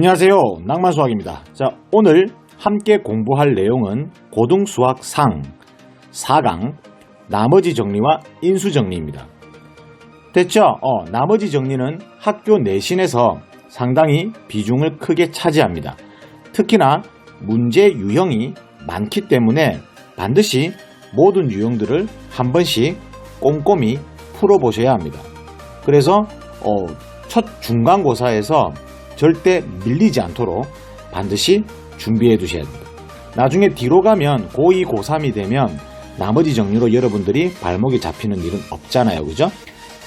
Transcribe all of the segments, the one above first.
안녕하세요. 낭만수학입니다. 자, 오늘 함께 공부할 내용은 고등수학 상 4강 나머지 정리와 인수 정리입니다. 됐죠? 어, 나머지 정리는 학교 내신에서 상당히 비중을 크게 차지합니다. 특히나 문제 유형이 많기 때문에 반드시 모든 유형들을 한 번씩 꼼꼼히 풀어보셔야 합니다. 그래서 어, 첫 중간고사에서 절대 밀리지 않도록 반드시 준비해 두셔야 됩니다. 나중에 뒤로 가면 고2, 고3이 되면 나머지 정리로 여러분들이 발목이 잡히는 일은 없잖아요. 그죠?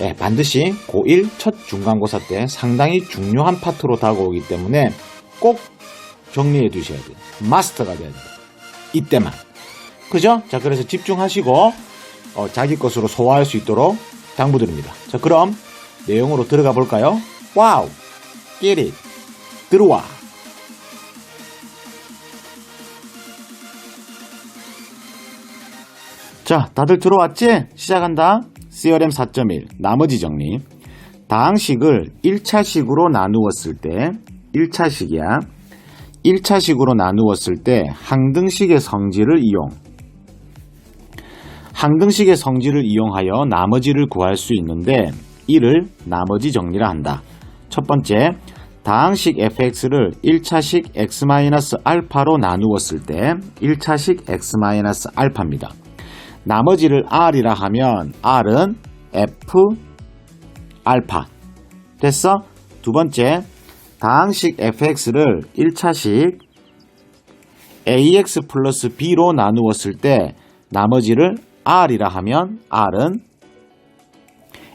예, 반드시 고1 첫 중간고사 때 상당히 중요한 파트로 다가오기 때문에 꼭 정리해 두셔야 돼요. 마스터가 돼야 됩니다. 이때만. 그죠? 자, 그래서 집중하시고 어, 자기 것으로 소화할 수 있도록 당부드립니다. 자, 그럼 내용으로 들어가 볼까요? 와우! Get it! 들어와! 자, 다들 들어왔지? 시작한다. CRM 4.1 나머지 정리. 다항식을 1차식으로 나누었을 때 1차식이야. 1차식으로 나누었을 때 항등식의 성질을 이용. 항등식의 성질을 이용하여 나머지를 구할 수 있는데 이를 나머지 정리라 한다. 첫 번째, 다항식 fx를 1차식 x-알파로 나누었을 때 1차식 x-알파입니다. 나머지를 r이라 하면 r은 f 알파. 됐어? 두 번째, 다항식 fx를 1차식 ax 플러스 b로 나누었을 때 나머지를 r이라 하면 r은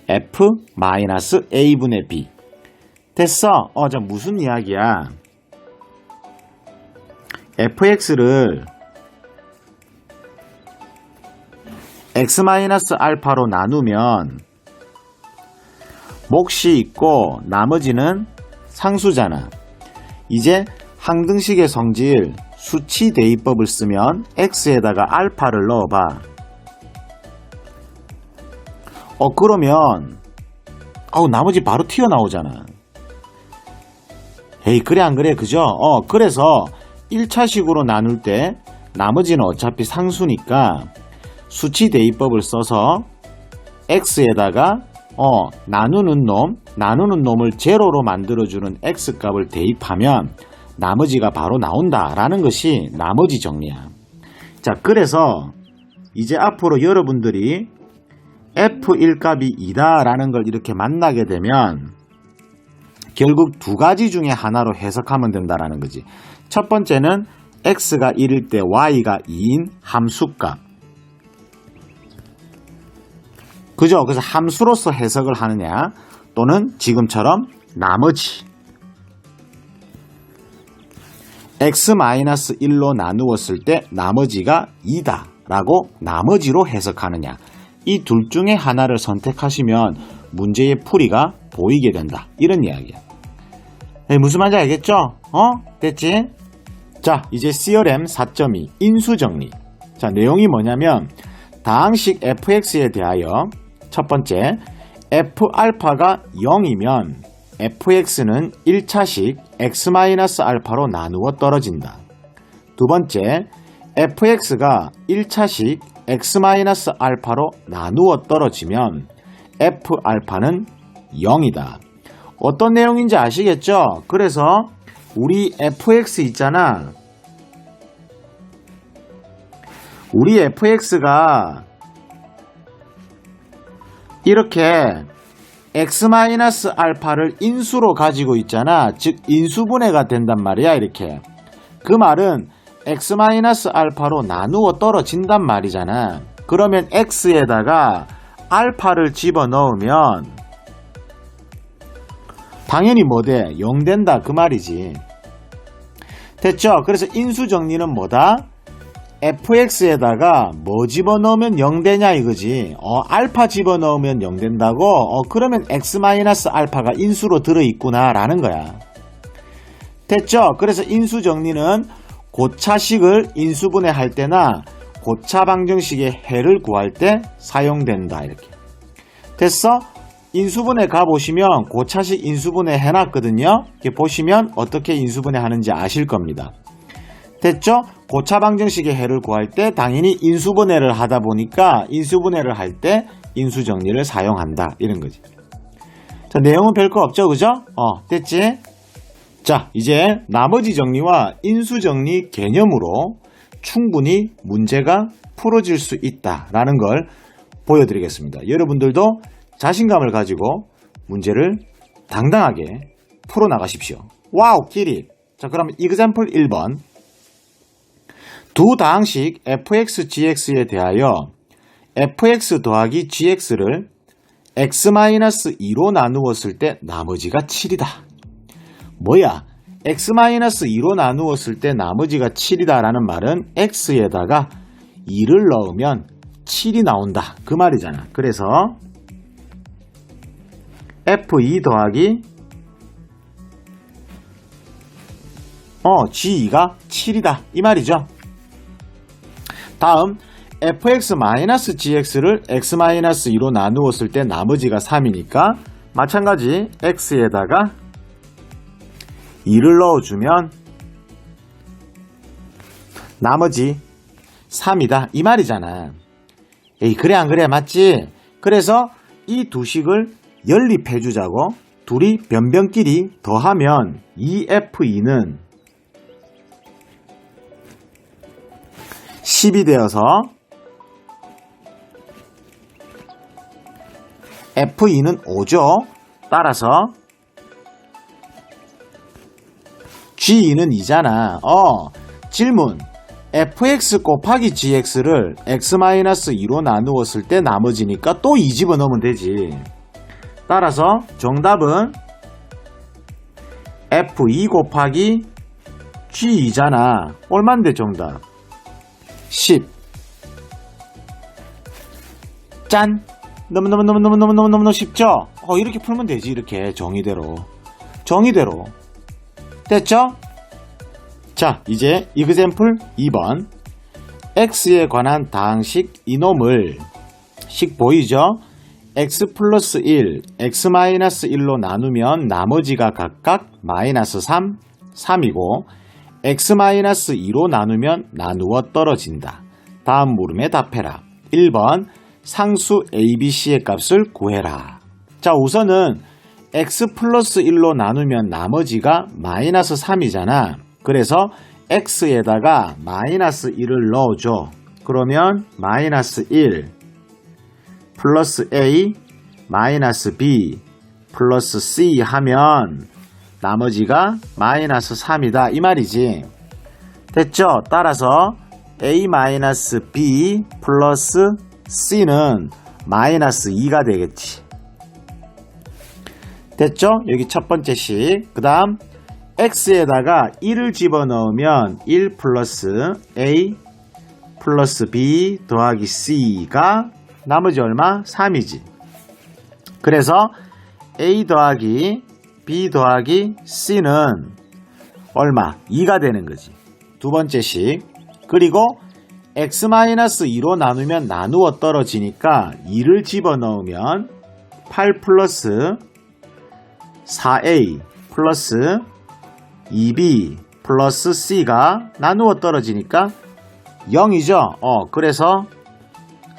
f 마이너스 a분의 b. 됐어? 어, 자, 무슨 이야기야? fx를 x-알파로 나누면 몫이 있고 나머지는 상수잖아. 이제 항등식의 성질 수치 대입법을 쓰면 x에다가 알파를 넣어봐. 어 그러면 어우 나머지 바로 튀어나오잖아. 에이 그래 안 그래 그죠? 어 그래서 1차식으로 나눌 때 나머지는 어차피 상수니까 수치 대입법을 써서 x에다가 어, 나누는 놈, 나누는 놈을 제로로 만들어주는 x값을 대입하면 나머지가 바로 나온다라는 것이 나머지 정리야. 자, 그래서 이제 앞으로 여러분들이 f1 값이 2다라는 걸 이렇게 만나게 되면 결국 두 가지 중에 하나로 해석하면 된다라는 거지. 첫 번째는 x가 1일 때 y가 2인 함수값. 그죠? 그래서 함수로서 해석을 하느냐 또는 지금처럼 나머지 x-1로 나누었을 때 나머지가 2다 라고 나머지로 해석하느냐 이 둘 중에 하나를 선택하시면 문제의 풀이가 보이게 된다 이런 이야기야 네, 무슨 말인지 알겠죠? 어? 됐지? 자 이제 CRM 4.2 인수정리 자 내용이 뭐냐면 다항식 fx에 대하여 첫 번째, f알파가 0이면 fx는 1차식 x-알파로 나누어 떨어진다. 두 번째, fx가 1차식 x-알파로 나누어 떨어지면 f알파는 0이다. 어떤 내용인지 아시겠죠? 그래서 우리 fx 있잖아. 우리 fx가 이렇게 x-알파를 인수로 가지고 있잖아. 즉 인수분해가 된단 말이야. 이렇게. 그 말은 x-알파로 나누어 떨어진단 말이잖아. 그러면 x에다가 알파를 집어넣으면 당연히 뭐 돼? 0 된다 그 말이지. 됐죠? 그래서 인수 정리는 뭐다? fx에다가 뭐 집어넣으면 0 되냐 이거지. 어, 알파 집어넣으면 0 된다고? 어, 그러면 x-알파가 인수로 들어있구나 라는 거야. 됐죠? 그래서 인수 정리는 고차식을 인수분해 할 때나 고차 방정식의 해를 구할 때 사용된다 이렇게. 됐어? 인수분해 가보시면 고차식 인수분해 해놨거든요. 이렇게 보시면 어떻게 인수분해 하는지 아실 겁니다. 됐죠? 고차 방정식의 해를 구할 때 당연히 인수분해를 하다 보니까 인수분해를 할 때 인수정리를 사용한다. 이런 거지. 자, 내용은 별거 없죠, 그죠? 어, 됐지? 자, 이제 나머지 정리와 인수정리 개념으로 충분히 문제가 풀어질 수 있다라는 걸 보여드리겠습니다. 여러분들도 자신감을 가지고 문제를 당당하게 풀어나가십시오. 와우, 기릿! 자, 그럼 example 1번. 두 다항식 fx, gx에 대하여 fx 더하기 gx를 x-2로 나누었을 때 나머지가 7이다. 뭐야? x-2로 나누었을 때 나머지가 7이다 라는 말은 x에다가 2를 넣으면 7이 나온다. 그 말이잖아. 그래서 f2 더하기 어, g2가 7이다. 이 말이죠. 다음 fx-gx를 x-2로 나누었을 때 나머지가 3이니까 마찬가지 x에다가 2를 넣어주면 나머지 3이다 이 말이잖아 에이 그래 안 그래 맞지? 그래서 이 두 식을 연립해 주자고 둘이 변변끼리 더하면 2f2는 10이 되어서 F2는 5죠. 따라서 G2는 2잖아. 어, 질문. fx 곱하기 gx를 x-2로 나누었을 때 나머지니까 또 2 집어넣으면 되지. 따라서 정답은 f2 곱하기 g2잖아. 얼만데 정답? 10. 짠! 너무너무너무너무너무너무 쉽죠? 어, 이렇게 풀면 되지, 이렇게. 정의대로. 정의대로. 됐죠? 자, 이제 이그샘플 2번. x에 관한 다항식 이놈을 식 보이죠? X 플러스 1, x 마이너스 1로 나누면 나머지가 각각 마이너스 3, 3이고 x-2로 나누면 나누어 떨어진다. 다음 물음에 답해라. 1번 상수 ABC의 값을 구해라. 자 우선은 x 플러스 1로 나누면 나머지가 마이너스 3이잖아. 그래서 x에다가 마이너스 1을 넣어줘. 그러면 마이너스 1 플러스 a 마이너스 b 플러스 c 하면 나머지가 마이너스 3이다 이 말이지 됐죠? 따라서 a 마이너스 b 플러스 c는 마이너스 2가 되겠지 됐죠? 여기 첫 번째 식그 다음 x에다가 1을 집어넣으면 1 플러스 a 플러스 b 더하기 c가 나머지 얼마? 3이지 그래서 a 더하기 b 더하기 c는 얼마? 2가 되는 거지. 두 번째 식. 그리고 x-2로 나누면 나누어 떨어지니까 2를 집어넣으면 8 플러스 4a 플러스 2b 플러스 c가 나누어 떨어지니까 0이죠. 어, 그래서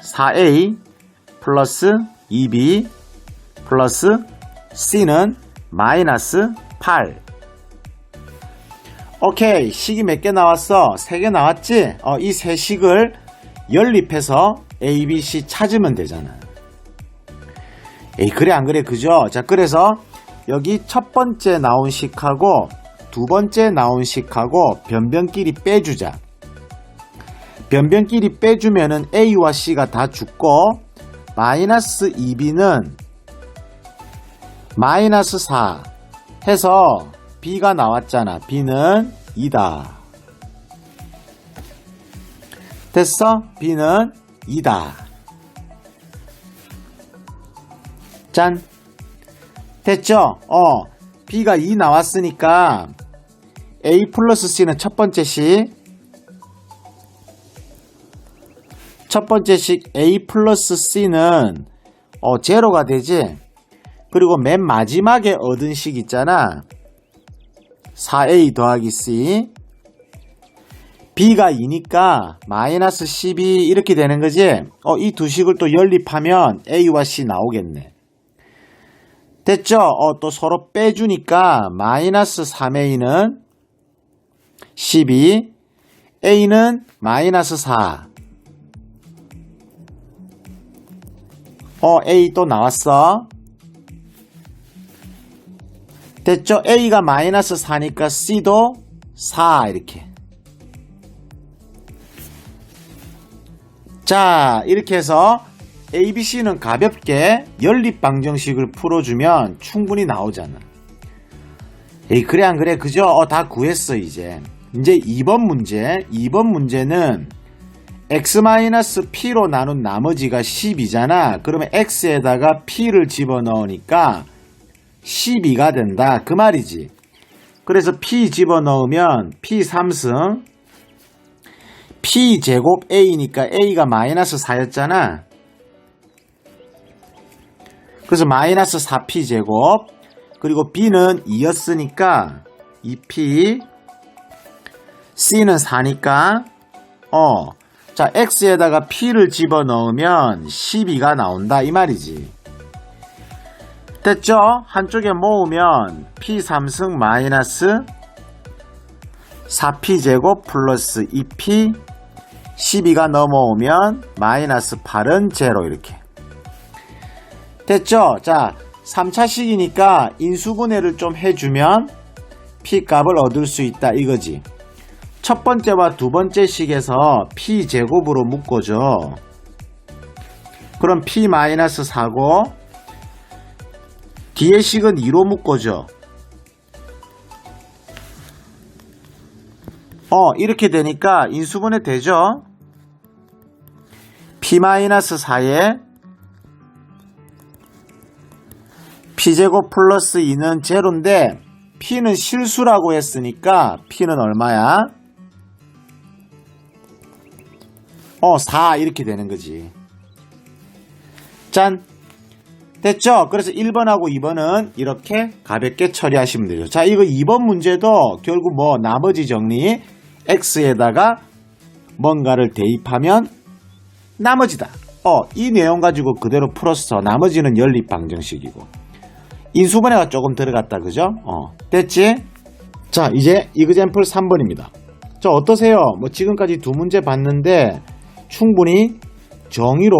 4a 플러스 2b 플러스 c는 마이너스 8 오케이 식이 몇 개 나왔어? 3개 나왔지? 어, 이 세 식을 연립해서 A, B, C 찾으면 되잖아 에이 그래 안 그래 그죠? 자 그래서 여기 첫 번째 나온 식하고 두 번째 나온 식하고 변변끼리 빼주자 변변끼리 빼주면은 A와 C가 다 죽고 마이너스 2B는 마이너스 4 해서 B가 나왔잖아. B는 2다. 됐어? B는 2다. 짠. 됐죠? 어. B가 2 나왔으니까 A 플러스 C는 첫 번째 식. 첫 번째 식 A 플러스 C는 어, 제로가 되지? 그리고 맨 마지막에 얻은 식 있잖아. 4a 더하기 c. b가 2니까 마이너스 12 이렇게 되는 거지. 어, 이 두 식을 또 연립하면 a와 c 나오겠네. 됐죠? 어, 또 서로 빼주니까 마이너스 3a는 12, a는 마이너스 4. 어, a 또 나왔어. 됐죠? a가 마이너스 4니까 c도 4 이렇게. 자, 이렇게 해서 ABC는 가볍게 연립방정식을 풀어주면 충분히 나오잖아. 에이, 그래, 안 그래? 그죠? 어, 다 구했어, 이제. 이제 2번 문제. 2번 문제는 x-p로 나눈 나머지가 10이잖아. 그러면 x에다가 p를 집어넣으니까 12가 된다. 그 말이지. 그래서 p 집어넣으면 p 3승 p 제곱 a니까 a가 마이너스 4였잖아. 그래서 마이너스 4p 제곱 그리고 b는 2였으니까 2p c는 4니까 어. 자, x에다가 p를 집어 넣으면 12가 나온다 이 말이지. 됐죠? 한쪽에 모으면 p 3승 마이너스 4p 제곱 플러스 2p 12가 넘어오면 마이너스 8은 제로 이렇게 됐죠? 자 3차식이니까 인수분해를 좀 해주면 p 값을 얻을 수 있다 이거지 첫 번째와 두 번째 식에서 p 제곱으로 묶어줘 그럼 p 마이너스 4고 뒤에 식은 2로 묶어줘 어, 이렇게 되니까 인수분해 되죠? p-4에 p제곱 플러스 2는 제로인데 p는 실수라고 했으니까 p는 얼마야? 어, 4 이렇게 되는 거지. 짠! 됐죠? 그래서 1번하고 2번은 이렇게 가볍게 처리하시면 되죠. 자, 이거 2번 문제도 결국 뭐 나머지 정리 x에다가 뭔가를 대입하면 나머지다. 어, 이 내용 가지고 그대로 풀었어. 나머지는 연립 방정식이고. 인수분해가 조금 들어갔다. 그죠? 어, 됐지? 자, 이제 이그젠플 3번입니다. 자, 어떠세요? 뭐 지금까지 두 문제 봤는데 충분히 정의로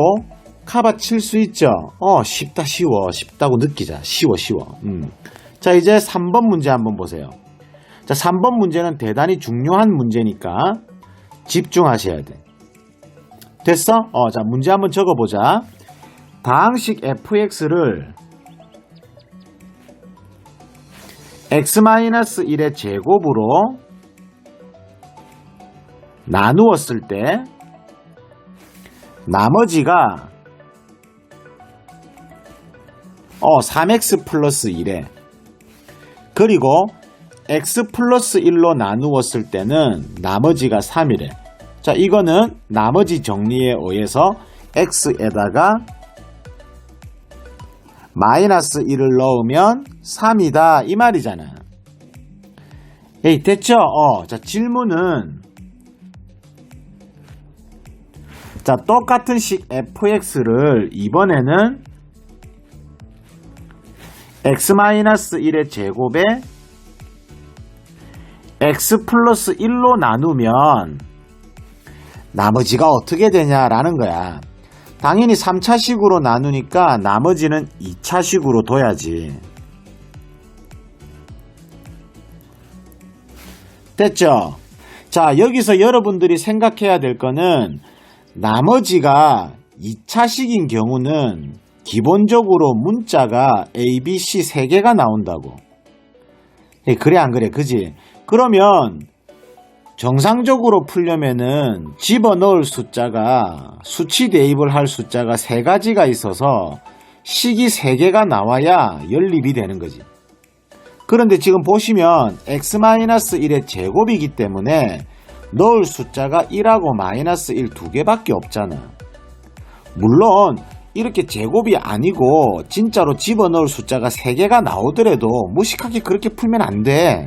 카바 칠 수 있죠? 어, 쉽다, 쉬워. 쉽다고 느끼자. 쉬워, 쉬워. 음. 자, 이제 3번 문제 한번 보세요. 자, 3번 문제는 대단히 중요한 문제니까 집중하셔야 돼. 됐어? 어, 자, 문제 한번 적어보자. 다항식 fx를 x-1의 제곱으로 나누었을 때 나머지가 어 3x 플러스 1에. 그리고 x 플러스 1로 나누었을 때는 나머지가 3이래 자 이거는 나머지 정리에 의해서 x에다가 마이너스 1을 넣으면 3이다. 이 말이잖아. 에이 됐죠? 어, 자 질문은 자 똑같은 식 fx를 이번에는 x-1의 제곱에 x 플러스 1로 나누면 나머지가 어떻게 되냐라는 거야. 당연히 3차식으로 나누니까 나머지는 2차식으로 둬야지. 됐죠? 자, 여기서 여러분들이 생각해야 될 거는 나머지가 2차식인 경우는 기본적으로 문자가 A, B, C 3개가 나온다고. 예, 그래, 안 그래? 그지? 그러면 정상적으로 풀려면은 집어넣을 숫자가 수치 대입을 할 숫자가 세 가지가 있어서 식이 세 개가 나와야 연립이 되는 거지. 그런데 지금 보시면 x-1의 제곱이기 때문에 넣을 숫자가 1하고 마이너스 1 두 개밖에 없잖아. 물론 이렇게 제곱이 아니고 진짜로 집어넣을 숫자가 3개가 나오더라도 무식하게 그렇게 풀면 안 돼.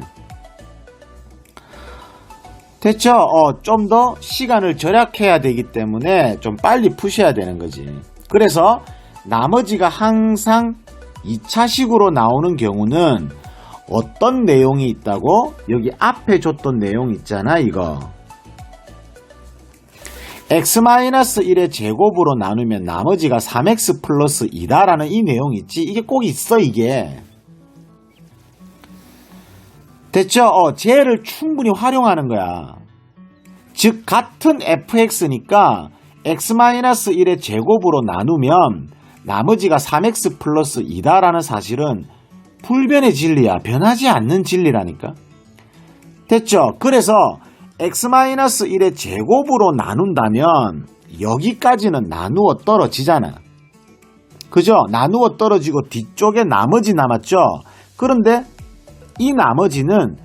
됐죠? 어, 좀 더 시간을 절약해야 되기 때문에 좀 빨리 푸셔야 되는 거지. 그래서 나머지가 항상 2차식으로 나오는 경우는 어떤 내용이 있다고? 여기 앞에 줬던 내용 있잖아, 이거. x-1의 제곱으로 나누면 나머지가 3x 플러스 2다라는 이 내용 있지? 이게 꼭 있어, 이게. 됐죠? 어, 쟤를 충분히 활용하는 거야. 즉, 같은 fx니까 x-1의 제곱으로 나누면 나머지가 3x 플러스 2다라는 사실은 불변의 진리야. 변하지 않는 진리라니까. 됐죠? 그래서 x-1의 제곱으로 나눈다면 여기까지는 나누어 떨어지잖아. 그죠? 나누어 떨어지고 뒤쪽에 나머지 남았죠? 그런데 이 나머지는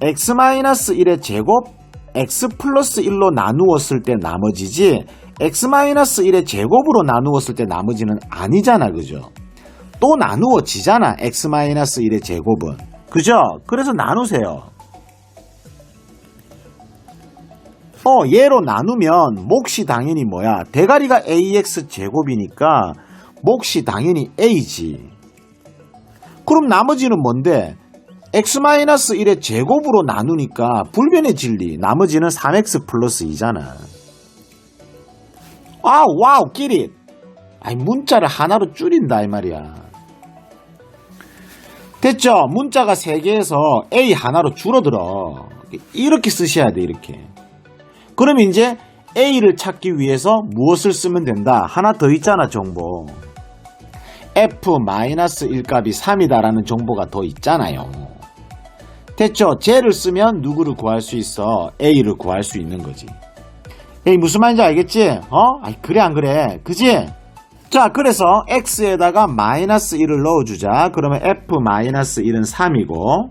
x-1의 제곱 x 플러스 1로 나누었을 때 나머지지 x-1의 제곱으로 나누었을 때 나머지는 아니잖아. 그죠? 또 나누어지잖아. x-1의 제곱은. 그죠? 그래서 나누세요. 어, 얘로 나누면 몫이 당연히 뭐야? 대가리가 ax 제곱이니까 몫이 당연히 a지. 그럼 나머지는 뭔데? x-1의 제곱으로 나누니까 불변의 진리. 나머지는 3x 플러스 2잖아. 아, 와우, 끼릿. 아니, 문자를 하나로 줄인다, 이 말이야. 됐죠? 문자가 3개에서 A 하나로 줄어들어. 이렇게 쓰셔야 돼, 이렇게. 그럼 이제 A를 찾기 위해서 무엇을 쓰면 된다? 하나 더 있잖아, 정보. F-1 값이 3이다라는 정보가 더 있잖아요. 됐죠? 쟤를 쓰면 누구를 구할 수 있어? A를 구할 수 있는 거지. 에이, 무슨 말인지 알겠지? 어? 아이, 그래, 안 그래? 그지? 자, 그래서 x에다가 마이너스 1을 넣어주자. 그러면 f-1은 3이고,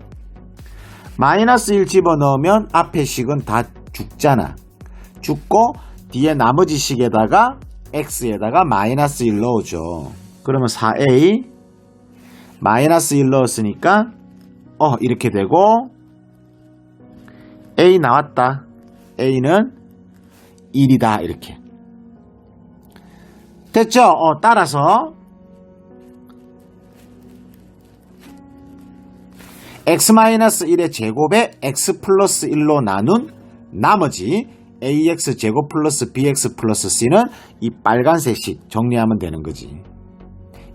마이너스 1 집어넣으면 앞에 식은 다 죽잖아. 죽고, 뒤에 나머지 식에다가 x에다가 마이너스 1 넣어줘. 그러면 4a, 마이너스 1 넣었으니까, 어, 이렇게 되고, a 나왔다. a는 1이다. 이렇게. 됐죠? 어, 따라서 x-1의 제곱에 x 플러스 1로 나눈 나머지 ax 제곱 플러스 bx 플러스 c는 이 빨간색씩 정리하면 되는 거지.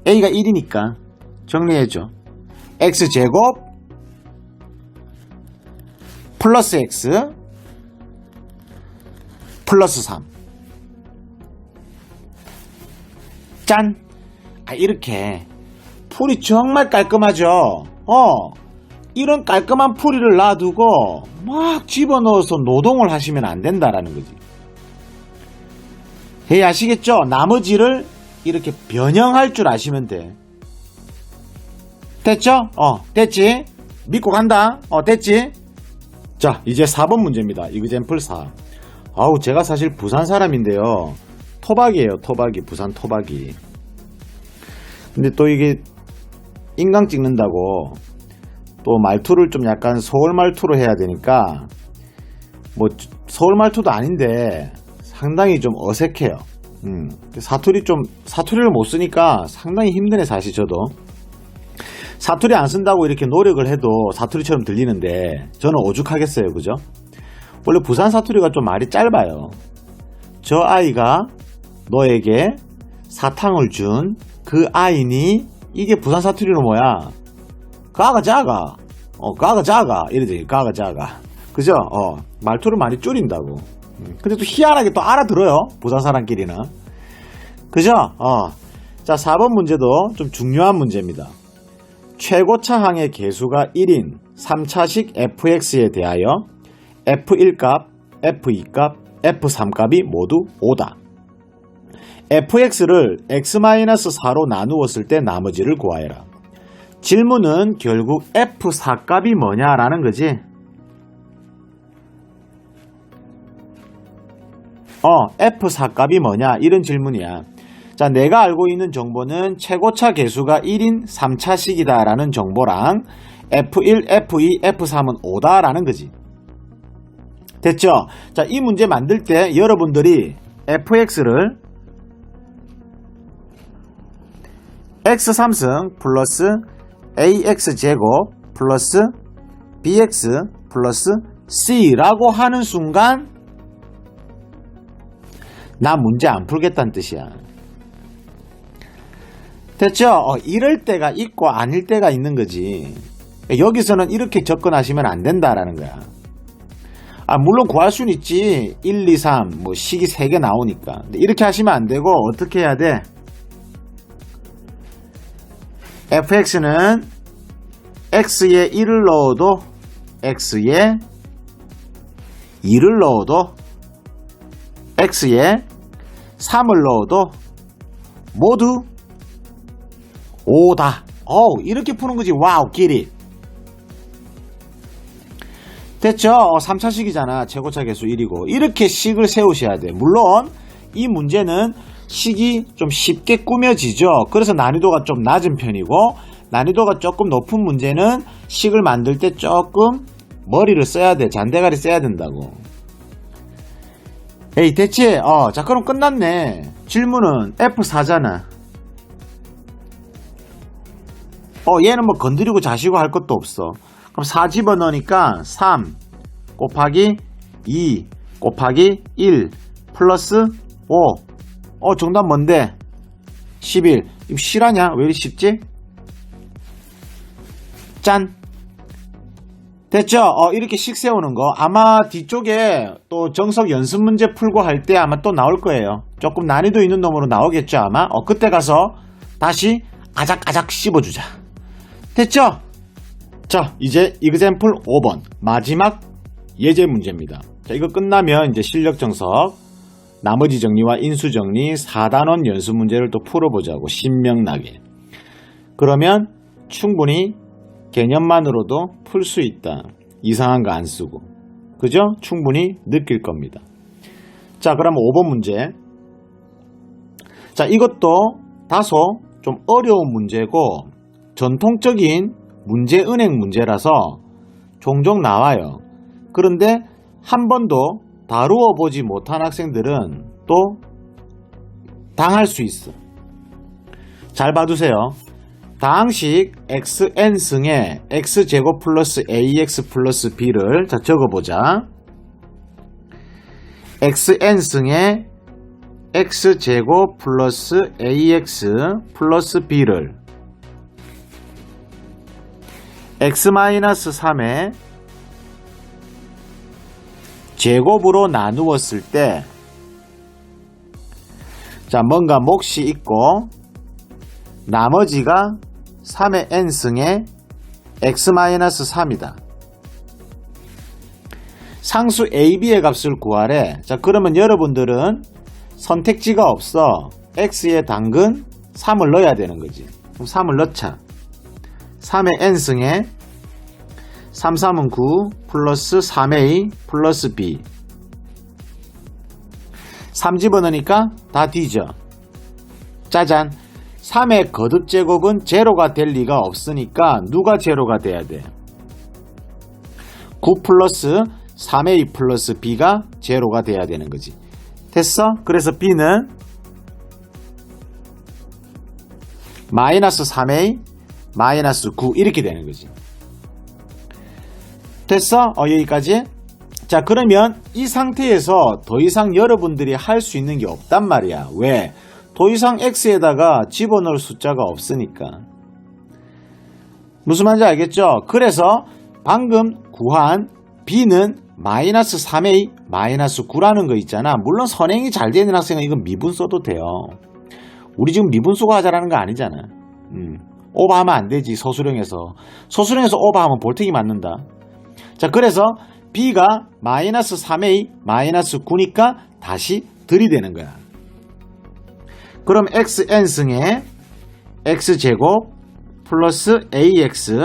a가 1이니까 정리해줘. x 제곱 플러스 x 플러스 3 짠! 아, 이렇게. 풀이 정말 깔끔하죠? 어. 이런 깔끔한 풀이를 놔두고 막 집어넣어서 노동을 하시면 안 된다라는 거지. 해 아시겠죠? 나머지를 이렇게 변형할 줄 아시면 돼. 됐죠? 어, 됐지? 믿고 간다. 어, 됐지? 자, 이제 4번 문제입니다. 이그젠플 4. 아우, 제가 사실 부산 사람인데요. 토박이에요, 토박이. 부산 토박이. 근데 또 이게 인강 찍는다고 또 말투를 좀 약간 서울 말투로 해야 되니까 뭐 서울 말투도 아닌데 상당히 좀 어색해요. 음, 사투리 좀 사투리를 못 쓰니까 상당히 힘드네 사실 저도. 사투리 안 쓴다고 이렇게 노력을 해도 사투리처럼 들리는데 저는 오죽하겠어요, 그죠? 원래 부산 사투리가 좀 말이 짧아요. 저 아이가 너에게 사탕을 준 그 아이니 이게 부산 사투리로 뭐야? 가가 작아. 어, 가가 작아. 이러지. 가가 작아. 그죠? 어, 말투를 많이 줄인다고. 음, 근데 또 희한하게 또 알아들어요. 부산 사람끼리는. 그죠? 어. 자, 4번 문제도 좀 중요한 문제입니다. 최고차 항의 개수가 1인 3차식 fx에 대하여 f1값, f2값, f3값이 모두 5다. Fx를 x-4로 나누었을 때 나머지를 구하여라. 질문은 결국 f4 값이 뭐냐라는 거지. 어, f4 값이 뭐냐? 이런 질문이야. 자, 내가 알고 있는 정보는 최고차 개수가 1인 3차식이다라는 정보랑 F1, F2, F3은 5다라는 거지. 됐죠? 자, 이 문제 만들 때 여러분들이 fx를 x3승 플러스 ax제곱 플러스 bx 플러스 c라고 하는 순간 나 문제 안 풀겠다는 뜻이야. 됐죠? 어, 이럴 때가 있고 아닐 때가 있는 거지. 여기서는 이렇게 접근하시면 안 된다라는 거야. 아, 물론 구할 수는 있지. 1, 2, 3, 뭐, 식이 3개 나오니까. 이렇게 하시면 안 되고, 어떻게 해야 돼? Fx는 x에 1을 넣어도, x에 2를 넣어도, x에 3을 넣어도, 모두 5다. 어우, 이렇게 푸는 거지. 와우, 길이. 됐죠? 어, 3차식이잖아. 최고차 개수 1이고. 이렇게 식을 세우셔야 돼. 물론 이 문제는 식이 좀 쉽게 꾸며지죠. 그래서 난이도가 좀 낮은 편이고 난이도가 조금 높은 문제는 식을 만들 때 조금 머리를 써야 돼. 잔대가리 써야 된다고. 에이 대체 어, 자 그럼 끝났네. 질문은 F4잖아. 어 얘는 뭐 건드리고 자시고 할 것도 없어. 그럼 4 집어넣으니까 3 곱하기 2 곱하기 1 플러스 5. 어, 정답 뭔데? 11. 이거 실하냐? 왜 이리 쉽지? 짠. 됐죠? 어, 이렇게 식 세우는 거. 아마 뒤쪽에 또 정석 연습 문제 풀고 할 때 아마 또 나올 거예요. 조금 난이도 있는 놈으로 나오겠죠, 아마? 어, 그때 가서 다시 아작아작 씹어주자. 됐죠? 자, 이제 이그샘플 5번 마지막 예제 문제입니다. 자, 이거 끝나면 이제 실력 정석, 나머지 정리와 인수 정리 4단원 연습 문제를 또 풀어보자고 신명나게. 그러면 충분히 개념만으로도 풀 수 있다. 이상한 거 안 쓰고. 그죠? 충분히 느낄 겁니다. 자, 그럼 5번 문제. 자, 이것도 다소 좀 어려운 문제고 전통적인 문제 은행 문제라서 종종 나와요. 그런데 한 번도 다루어 보지 못한 학생들은 또 당할 수 있어. 잘 봐두세요. 다항식 xn승에 x제곱 플러스 ax 플러스 b를 자 적어보자. xn승에 x제곱 플러스 ax 플러스 b를 x-3에 제곱으로 나누었을 때, 자, 뭔가 몫이 있고, 나머지가 3의 n승의 x-3이다. 상수 a, b의 값을 구하래. 자, 그러면 여러분들은 선택지가 없어. x의 당근 3을 넣어야 되는 거지. 그럼 3을 넣자. 3의 n승에 3, 3은 9 플러스 3a 플러스 b 3 집어넣으니까 다 뒤져 짜잔 3의 거듭 제곱은 제로가 될 리가 없으니까 누가 제로가 돼야 돼? 9 플러스 3a 플러스 b가 제로가 돼야 되는 거지 됐어? 그래서 b는 마이너스 3a 마이너스 9 이렇게 되는 거지. 됐어? 어, 여기까지? 자, 그러면 이 상태에서 더 이상 여러분들이 할 수 있는 게 없단 말이야. 왜? 더 이상 x에다가 집어넣을 숫자가 없으니까. 무슨 말인지 알겠죠? 그래서 방금 구한 b는 마이너스 3a 마이너스 9라는 거 있잖아. 물론 선행이 잘 되는 학생은 이건 미분 써도 돼요. 우리 지금 미분 수고 하자라는 거 아니잖아. 음. 오버하면 안 되지 서술형에서 서술형에서 오버하면 볼텍이 맞는다 자 그래서 b가 마이너스 3a 마이너스 9니까 다시 들이대는 거야. 그럼 xn승에 x제곱 플러스 ax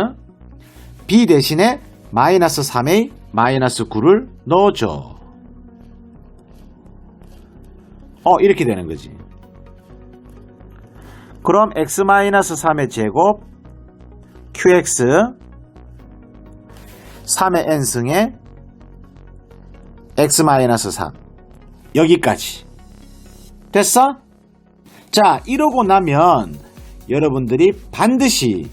b 대신에 마이너스 3a 마이너스 9를 넣어줘. 어 이렇게 되는 거지. 그럼 x-3의 제곱 qx 3의 n승에 x-3 여기까지. 됐어? 자 이러고 나면 여러분들이 반드시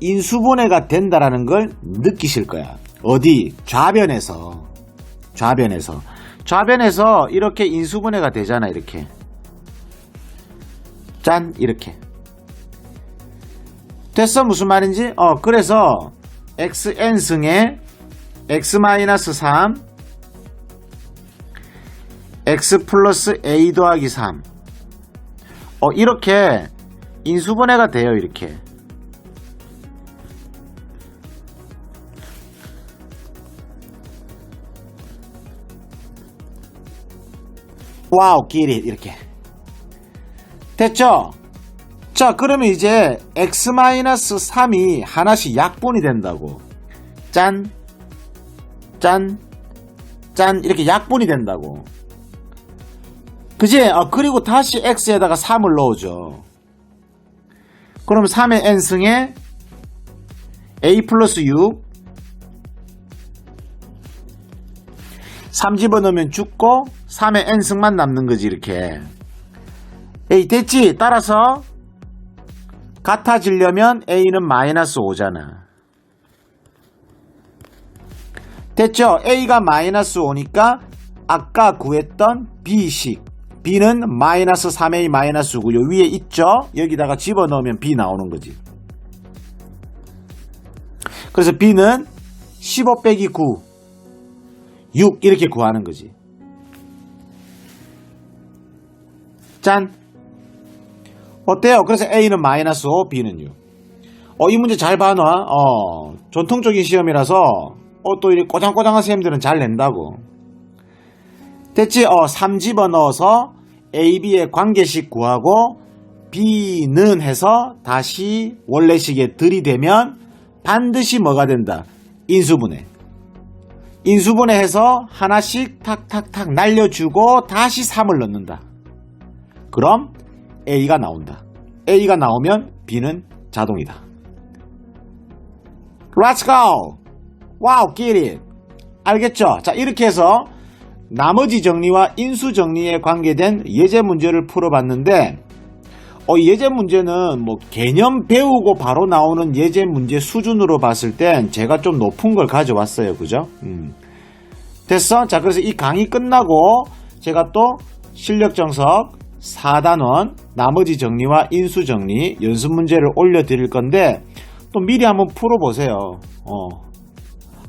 인수분해가 된다라는 걸 느끼실 거야. 어디? 좌변에서. 좌변에서. 좌변에서 이렇게 인수분해가 되잖아 이렇게. 짠 이렇게. 됐어? 무슨 말인지? 어 그래서 xn승에 x-3 x 플러스 a 더하기 3 어, 이렇게 인수분해가 돼요 이렇게. 와우 끼리 이렇게. 됐죠? 자 그러면 이제 x-3이 하나씩 약분이 된다고. 짠 짠, 짠 이렇게 약분이 된다고 그지? 어, 그리고 다시 x에다가 3을 넣어줘 그럼 3의 n승에 a 플러스 6 3 집어넣으면 죽고 3의 n승만 남는 거지 이렇게 에이 됐지? 따라서 같아지려면 a는 마이너스 5잖아 됐죠? a가 마이너스 5니까 아까 구했던 b식 b는 마이너스 3a 마이너스 9요 위에 있죠? 여기다가 집어넣으면 b 나오는 거지 그래서 b는 15 빼기 9 6 이렇게 구하는 거지 짠 어때요? 그래서 A는 마이너스 5, B는 6. 어, 이 문제 잘 봐놔. 어, 전통적인 시험이라서, 어, 또 이렇게 꼬장꼬장한 선생님들은 잘 낸다고. 됐지? 어, 3 집어 넣어서 A, B의 관계식 구하고, B는 해서 다시 원래식에 들이대면 반드시 뭐가 된다? 인수분해. 인수분해 해서 하나씩 탁탁탁 날려주고 다시 3을 넣는다. 그럼 A가 나온다. A가 나오면 B는 자동이다. Let's go! 와우, it! 알겠죠? 자, 이렇게 해서 나머지 정리와 인수 정리에 관계된 예제 문제를 풀어봤는데, 어, 예제 문제는 뭐 개념 배우고 바로 나오는 예제 문제 수준으로 봤을 땐 제가 좀 높은 걸 가져왔어요. 그죠? 음. 됐어? 자, 그래서 이 강의 끝나고 제가 또 실력 정석 4단원 나머지 정리와 인수 정리 연습 문제를 올려 드릴 건데 또 미리 한번 풀어 보세요. 어.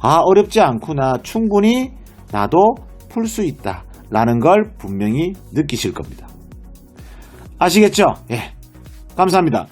아, 어렵지 않구나. 충분히 나도 풀 수 있다. 라는 걸 분명히 느끼실 겁니다. 아시겠죠? 예. 감사합니다.